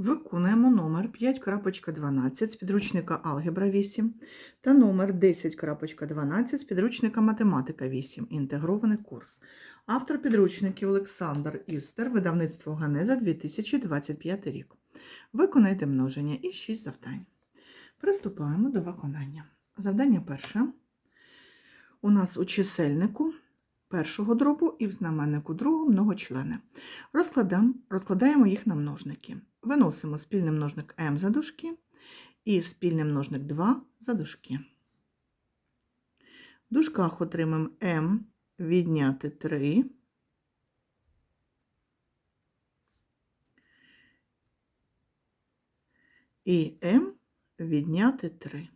Виконуємо номер 5.12 з підручника Алгебра 8 та номер 10.12 з підручника Математика 8. Інтегрований курс. Автор підручників Олександр Істер, видавництво Ганеза 2025 рік. Виконайте множення і 6 завдань. Приступаємо до виконання. Завдання перше. У нас у чисельнику першого дробу і в знаменнику другого многочлени. Розкладаємо, їх на множники. Виносимо спільний множник m за дужки і спільний множник 2 за дужки. В дужках отримаємо m відняти 3. І m відняти 3.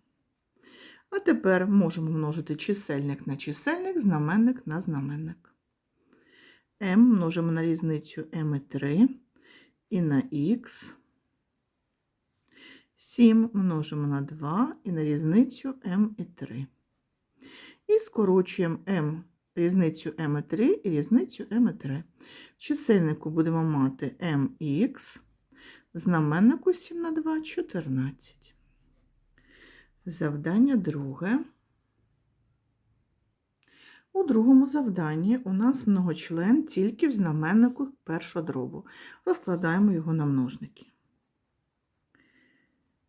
А тепер можемо множити чисельник на чисельник, знаменник на знаменник. m множимо на різницю m і 3 і на х. 7 множимо на 2 і на різницю m і 3. І скорочуємо m, різницю m і 3 і різницю m і 3. В чисельнику будемо мати в знаменнику 7 на 2 – 14. Завдання друге. У другому завданні у нас многочлен тільки в знаменнику першого дробу. Розкладаємо його на множники.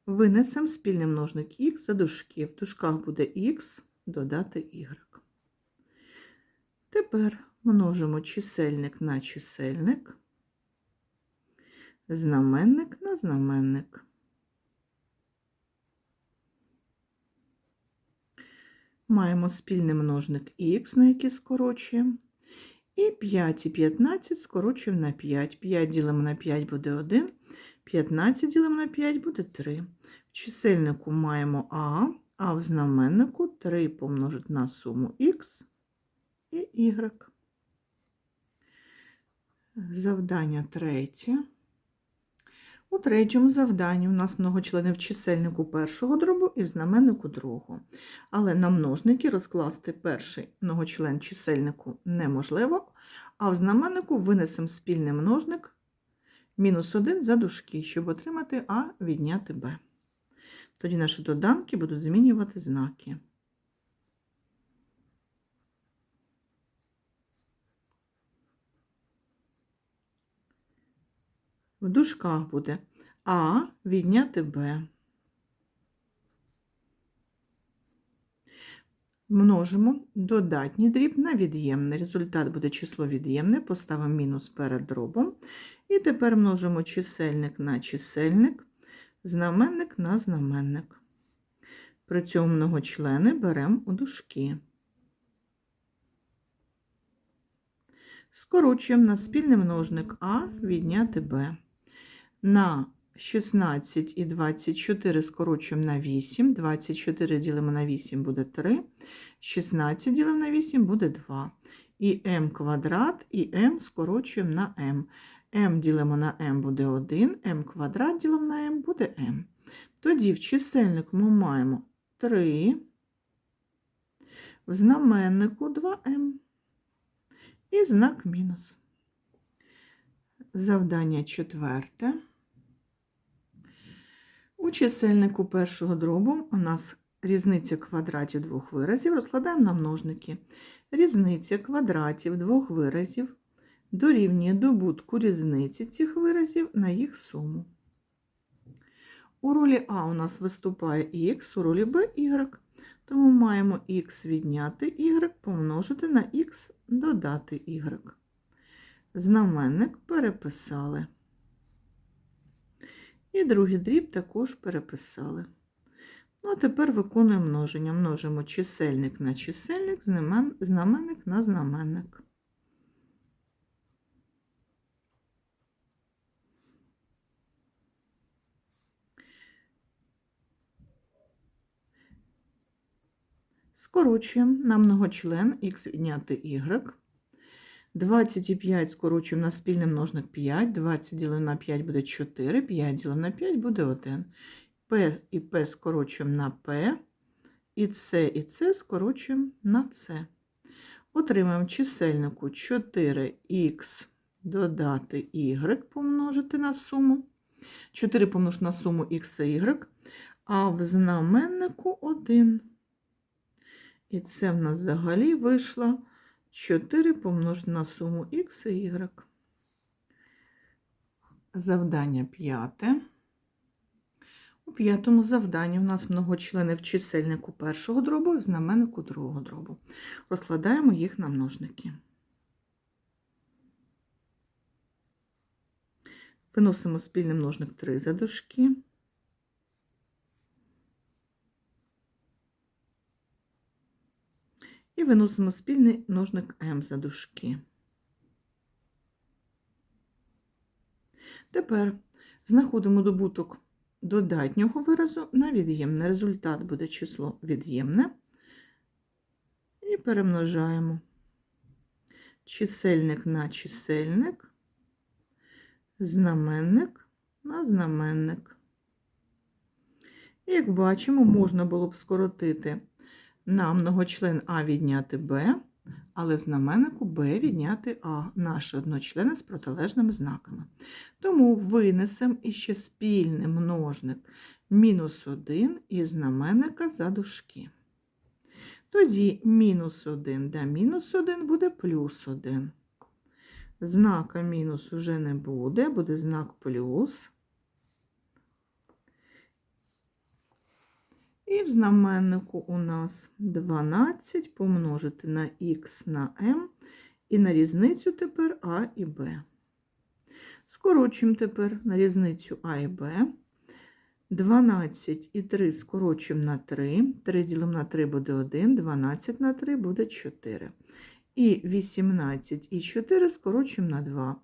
Винесемо спільний множник х за дужки. В дужках буде х додати y. Тепер множимо чисельник на чисельник, знаменник на знаменник. Маємо спільний множник х, на який скорочуємо. І 5 і 15 скорочуємо на 5. 5 ділимо на 5 буде 1, 15 ділимо на 5 буде 3. В чисельнику маємо а, а в знаменнику 3 помножити на суму х і y. Завдання третє. У третьому завданні у нас многочлени в чисельнику першого дробу і в знаменнику другого. Але на множники розкласти перший многочлен чисельнику неможливо, а в знаменнику винесемо спільний множник мінус 1 за дужки, щоб отримати А відняти Б. Тоді наші доданки будуть змінювати знаки. Дужках буде А відняти Б. Множимо додатній дріб на від'ємний. Результат буде число від'ємне, поставимо мінус перед дробом. І тепер множимо чисельник на чисельник, знаменник на знаменник. При цьому многочлени беремо у дужки. Скорочуємо на спільний множник А відняти Б. На 16 і 24 скорочуємо на 8. 24 ділимо на 8 буде 3. 16 ділимо на 8 буде 2. І m квадрат, і m скорочуємо на m. m ділимо на m буде 1, m квадрат ділимо на m буде m. Тоді в чисельнику ми маємо 3, в знаменнику 2m і знак мінус. Завдання четверте. Чисельнику першого дробу у нас різниця квадратів двох виразів розкладаємо на множники. Різниця квадратів двох виразів дорівнює добутку різниці цих виразів на їх суму. У ролі А у нас виступає х, у ролі Б y. Тому маємо х відняти y помножити на х додати y. Знаменник переписали. І другий дріб також переписали. Ну, а тепер виконуємо множення. Множимо чисельник на чисельник, знаменник на знаменник. Скорочуємо на многочлен х відняти y. 25 скорочуємо на спільний множник 5, 20 ділимо на 5 буде 4, 5 ділимо на 5 буде 1. P і P скорочуємо на P, і С і С скорочуємо на С. Отримаємо чисельнику 4х додати y помножити на суму. 4 помнож на суму х і y, а в знаменнику 1. І це в нас взагалі вийшло 4 помножити на суму х і y. Завдання п'яте. У п'ятому завданні у нас многочлени в чисельнику першого дробу і в знаменнику другого дробу. Розкладаємо їх на множники. Виносимо спільний множник 3 за дужки. І виносимо спільний множник m за дужки. Тепер знаходимо добуток додатнього виразу на від'ємне. Результат буде число від'ємне. І перемножаємо чисельник на чисельник, знаменник на знаменник. І як бачимо, можна було б скоротити на многочлен А відняти Б, але в знаменнику Б відняти А, наші одночлени з протилежними знаками. Тому винесемо іще спільний множник мінус 1 із знаменника за дужки. Тоді мінус 1 да мінус 1 буде плюс 1. Знака мінус уже не буде, буде знак плюс. І в знаменнику у нас 12 помножити на х на m, і на різницю тепер А і Б. Скорочуємо тепер на різницю А і Б. 12 і 3 скорочуємо на 3. 3 ділимо на 3 буде 1, 12 на 3 буде 4. І 18 і 4 скорочуємо на 2.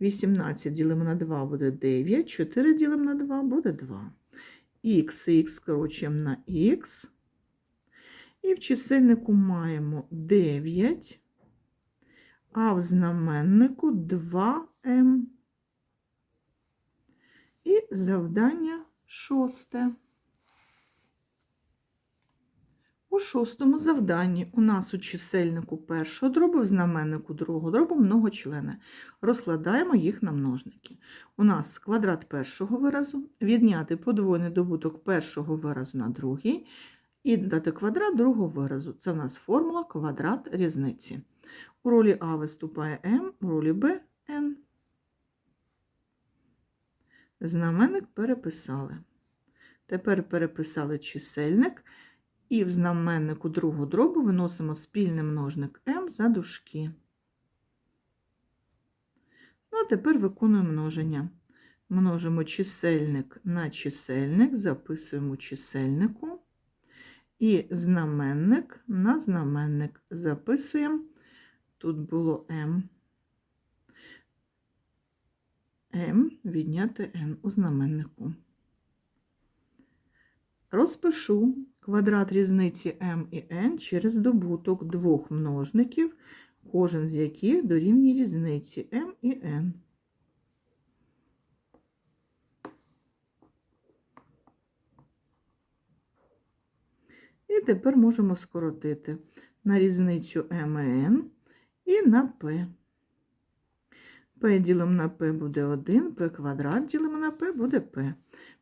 18 ділимо на 2 буде 9, 4 ділимо на 2 буде 2. Х скорочуємо на х. І в чисельнику маємо 9, а в знаменнику 2m. І завдання шосте. У шостому завданні у нас у чисельнику першого дробу, в знаменнику другого дробу многочлени. Розкладаємо їх на множники. У нас квадрат першого виразу, відняти подвойний добуток першого виразу на другий і додати квадрат другого виразу. Це у нас формула квадрат різниці. У ролі А виступає m, у ролі Б n. Знаменник переписали. Тепер переписали чисельник. І в знаменнику другого дробу виносимо спільний множник m за дужки. Ну, а тепер виконуємо множення. Множимо чисельник на чисельник, записуємо чисельнику. І знаменник на знаменник записуємо. Тут було m. m відняти n у знаменнику. Розпишу квадрат різниці m і n через добуток двох множників, кожен з яких дорівнює різниці m і n. І тепер можемо скоротити на різницю n і на p. p ділимо на p буде 1, p квадрат ділимо на p буде p.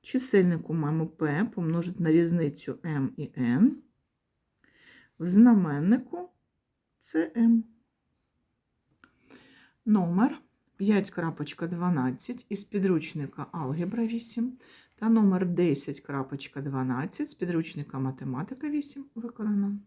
Чисельнику маємо p помножити на різницю m і n. В знаменнику CM. Номер 5.12 із підручника Алгебра 8 та номер 10.12 з підручника Математика 8 виконано.